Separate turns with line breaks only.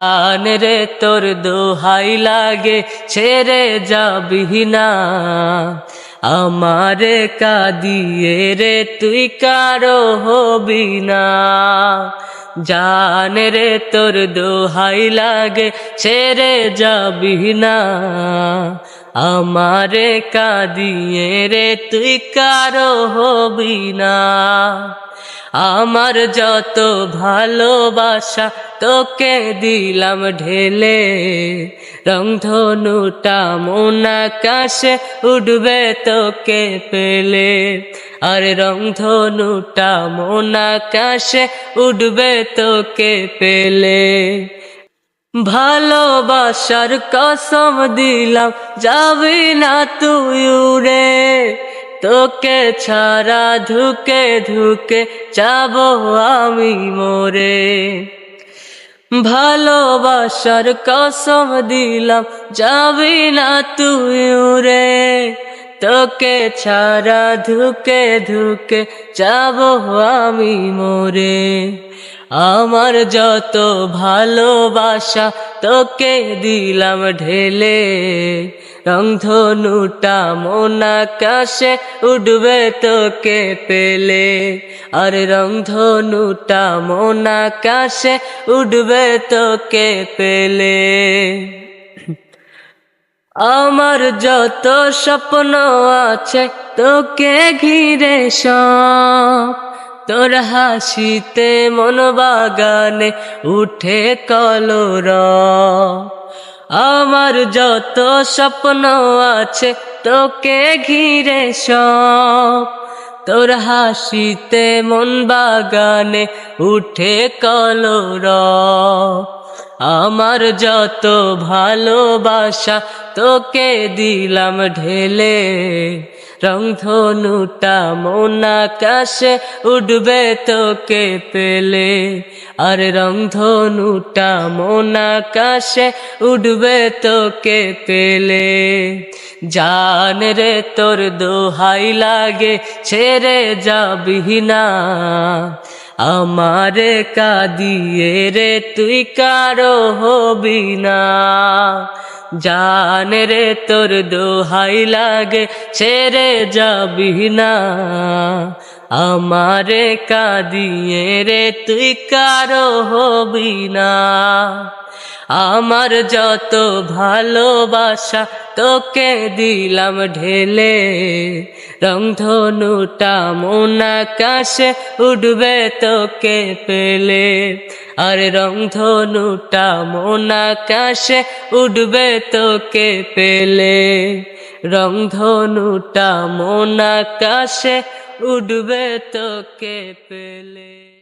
আন রে তোর দোহাই লাগে, ছেড়ে যাবি না। আমারে কাঁদিয়ে রে তুই কারও হবি না। জান রে তোর দোহাই লাগে, ছেড়ে যাবি না। আমারে কাঁদিয়ে রে তুই কারও হবি না। আমার যত ভালোবাসা তোকে দিলাম ঢেলে রংধনুটা মন আকাশে উঠবে তোকে পেলে। আর রংধনুটা মন আকাশে উঠবে তোকে পেলে। ভালোবাসার কসম দিলাম, যাবি না তুই উড়ে। তোকে ছাড়া ধুকে ধুকে যাব আমি মোরে। ভালোবাসার কসম দিলাম যাবি না তুই উড়ে। তোকে ছাড়া ধুকে ধুকে যাব আমি মোরে। আমার যত ভালোবাসা তোকে দিলাম ঢেলে, রংধনুটা মন আকাশে উঠবে তোকে পেলে। আর রংধনুটা মন আকাশে উঠবে তোকে পেলে। আমার যত স্বপ্ন আছে তোকে ঘিরে সব। তোর হাসিতে মন বাগানে উঠে কলর। আমার যত স্বপ্ন আছে তোকে ঘিরে সব। তোর হাসিতে মন বাগানে উঠে কলর। আমার যত ভালোবাসা তোকে দিলাম ঢেলে, রংধনুটা মন আকাশে উঠবে তোকে পেলে, আর রংধনুটা মন আকাশে উঠবে তোকে পেলে। জান রে তোর দোহাই লাগে, ছেড়ে যাবি না। আমারে কাঁদিয়ে রে, তুই কারও হবি না। জান রে, তোর দোহাই লাগে, ছেড়ে যাবি না। আমারে কাঁদিয়ে রে, তুই কারও হবি না। আমার যত ভালোবাসা তোকে দিলাম ঢেলে, রংধনুটা মন আকাশে উঠবে তোকে পেলে। আর রংধনুটা মন আকাশে উঠবে তোকে পেলে। রংধনুটা মন আকাশে উঠবে তোকে পেলে।